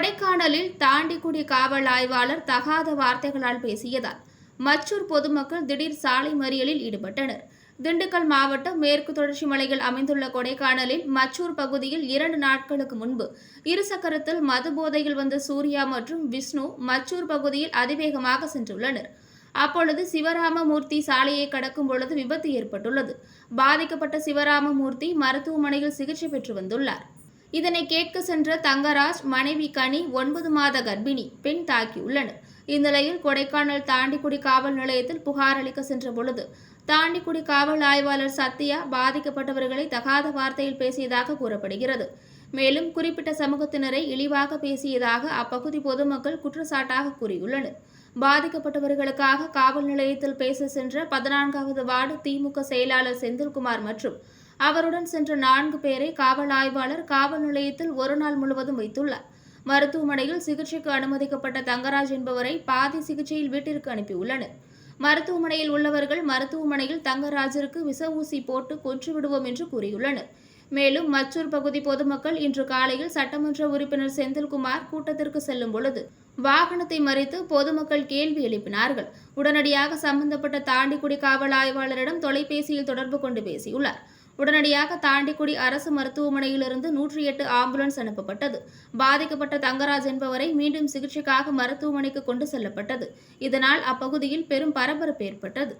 கொடைக்கானலில் தாண்டிக்குடி காவல் ஆய்வாளர் தகாத வார்த்தைகளால் பேசியதால் மற்றூர் பொதுமக்கள் திடீர் சாலை மறியலில் ஈடுபட்டனர். திண்டுக்கல் மாவட்டம் மேற்கு தொடர்ச்சி மலையில் அமைந்துள்ள கொடைக்கானலில் மச்சூர் பகுதியில் இரண்டு நாட்களுக்கு முன்பு இருசக்கரத்தில் மது போதையில் வந்த சூர்யா மற்றும் விஷ்ணு மச்சூர் பகுதியில் அதிவேகமாக சென்றுள்ளனர். அப்பொழுது சிவராமமூர்த்தி சாலையை கடக்கும் பொழுது விபத்து ஏற்பட்டுள்ளது. பாதிக்கப்பட்ட சிவராமமூர்த்தி மருத்துவமனையில் சிகிச்சை பெற்று வந்துள்ளார். இதனை கேட்க சென்ற தங்கராஜ் மனைவி கனி ஒன்பது மாத கர்ப்பிணி பெண் தாக்கியுள்ளனர். இந்நிலையில் கொடைக்கானல் தாண்டிக்குடி காவல் நிலையத்தில் புகார் அளிக்க சென்ற பொழுது தாண்டிக்குடி காவல் ஆய்வாளர் சத்யா பாதிக்கப்பட்டவர்களை தகாத வார்த்தையில் பேசியதாக கூறப்படுகிறது. மேலும் குறிப்பிட்ட சமூகத்தினரை இழிவாக பேசியதாக அப்பகுதி பொதுமக்கள் குற்றச்சாட்டாக கூறியுள்ளனர். பாதிக்கப்பட்டவர்களுக்காக காவல் நிலையத்தில் பேச சென்ற பதினான்காவது வார்டு திமுக செயலாளர் செந்தில்குமார் மற்றும் அவருடன் சென்ற நான்கு பேரை காவல் ஆய்வாளர் காவல் நிலையத்தில் ஒரு நாள் முழுவதும் வைத்துள்ளார். மருத்துவமனையில் சிகிச்சைக்கு அனுமதிக்கப்பட்ட தங்கராஜ் என்பவரை பாதி சிகிச்சையில் வீட்டிற்கு அனுப்பியுள்ளனர். மருத்துவமனையில் உள்ளவர்கள் மருத்துவமனையில் தங்கராஜருக்கு விச ஊசி போட்டு கொன்று விடுவோம் என்று கூறியுள்ளனர். மேலும் மற்றொரு பகுதி பொதுமக்கள் இன்று காலையில் சட்டமன்ற உறுப்பினர் செந்தில்குமார் கூட்டத்திற்கு செல்லும் பொழுது வாகனத்தை மறித்து பொதுமக்கள் கேள்வி எழுப்பினார்கள். உடனடியாக சம்பந்தப்பட்ட தாண்டிக்குடி காவல் ஆய்வாளரிடம் தொலைபேசியில் தொடர்பு கொண்டு பேசியுள்ளார். உடனடியாக தாண்டிக்குடி அரசு மருத்துவமனையிலிருந்து நூற்றி எட்டு ஆம்புலன்ஸ் அனுப்பப்பட்டது. பாதிக்கப்பட்ட தங்கராஜ் என்பவரை மீண்டும் சிகிச்சைக்காக மருத்துவமனைக்கு கொண்டு செல்லப்பட்டது. இதனால் அப்பகுதியில் பெரும் பரபரப்பு ஏற்பட்டது.